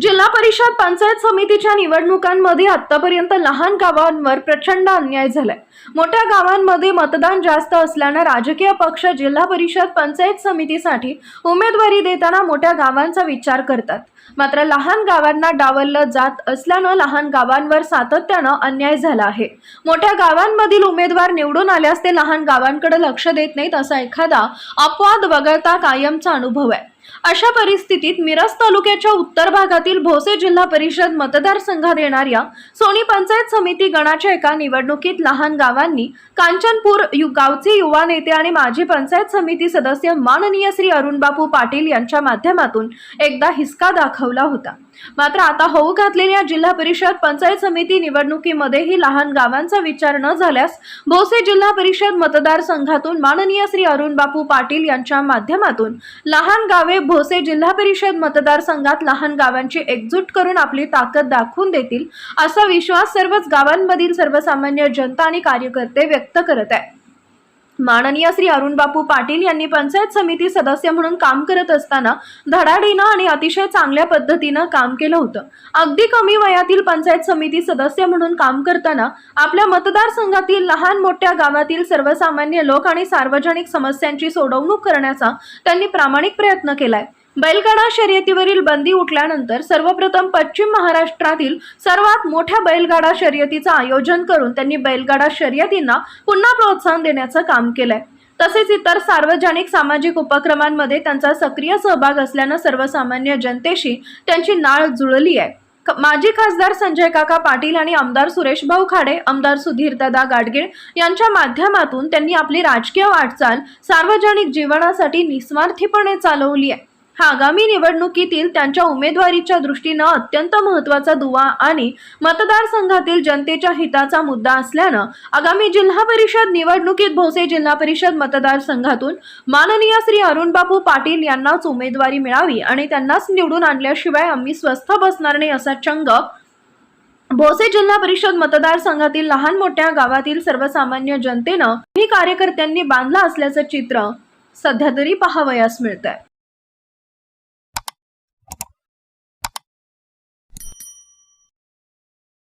जिल्हा परिषद पंचायत समितीच्या निवडणुकांमध्ये आतापर्यंत लहान गावांवर प्रचंड अन्याय झालाय. मोठ्या गावांमध्ये मतदान जास्त असल्यानं राजकीय पक्ष जिल्हा परिषद पंचायत समितीसाठी उमेदवारी देताना मोठ्या गावांचा विचार करतात. मात्र लहान गावांना डावललं जात असल्यानं लहान गावांवर सातत्यानं अन्याय झाला आहे. मोठ्या गावांमधील उमेदवार निवडून आल्यास ते लहान गावांकडे लक्ष देत नाहीत असा एखादा अपवाद वगळता कायमचा अनुभव आहे. अशा परिस्थितीत मिरज तालुक्याच्या उत्तर भागातील भोसे जिल्हा परिषद मतदारसंघात येणाऱ्या सोनी पंचायत समिती गणाच्या एका निवडणुकीत लहान गावांनी कांचनपूर यु गावचे युवा नेते आणि माजी पंचायत समिती सदस्य माननीय श्री अरुणबापू पाटील यांच्या माध्यमातून एकदा हिसका दाखवला होता. मात्र आता होऊ घातलेल्या जिल्हा परिषद पंचायत समिती निवडणुकीमध्येही लहान गावांचा विचार न झाल्यास भोसे जिल्हा परिषद मतदारसंघातून माननीय श्री अरुणबापू पाटील यांच्या माध्यमातून लहान गावे भोसे जिल्हा परिषद मतदारसंघात लहान गावांची एकजूट करून आपली ताकद दाखवून देतील असा विश्वास सर्वच गावांमधील सर्वसामान्य जनता आणि कार्यकर्ते व्यक्त करत आहे माननीय श्री अरुणबापू पाटील यांनी पंचायत समिती सदस्य म्हणून काम करत असताना धडाडीनं आणि अतिशय चांगल्या पद्धतीनं काम केलं होतं. अगदी कमी वयातील पंचायत समिती सदस्य म्हणून काम करताना आपल्या मतदारसंघातील लहान मोठ्या गावातील सर्वसामान्य लोक आणि सार्वजनिक समस्यांची सोडवणूक करण्याचा त्यांनी प्रामाणिक प्रयत्न केलाय. बैलगाडा शर्यतीवरील बंदी उठल्यानंतर सर्वप्रथम पश्चिम महाराष्ट्रातील सर्वात मोठ्या बैलगाडा शर्यतीचं आयोजन करून त्यांनी बैलगाडा शर्यतींना पुन्हा प्रोत्साहन देण्याचं काम केलंय. तसेच इतर सार्वजनिक सामाजिक उपक्रमांमध्ये त्यांचा सक्रिय सहभाग असल्यानं सर्वसामान्य जनतेशी त्यांची नाळ जुळली आहे. क- माजी खासदार संजय काका पाटील आणि आमदार सुरेश भाऊ खाडे आमदार सुधीरदादा गाडगीळ यांच्या माध्यमातून त्यांनी आपली राजकीय वाटचाल सार्वजनिक जीवनासाठी निस्वार्थीपणे चालवली आहे. हा आगामी निवडणुकीतील त्यांच्या उमेदवारीच्या दृष्टीनं अत्यंत महत्त्वाचा दुवा आणि मतदारसंघातील जनतेच्या हिताचा मुद्दा असल्यानं आगामी जिल्हा परिषद निवडणुकीत भोसे जिल्हा परिषद मतदारसंघातून माननीय श्री अरुणबापू पाटील यांनाच उमेदवारी मिळावी आणि त्यांनाच निवडून आणल्याशिवाय आम्ही स्वस्थ बसणार नाही असा चंग भोसे जिल्हा परिषद मतदारसंघातील लहान मोठ्या गावातील सर्वसामान्य जनतेनं ही कार्यकर्त्यांनी बांधला असल्याचं चित्र सध्या तरी पाहावयास मिळत आहे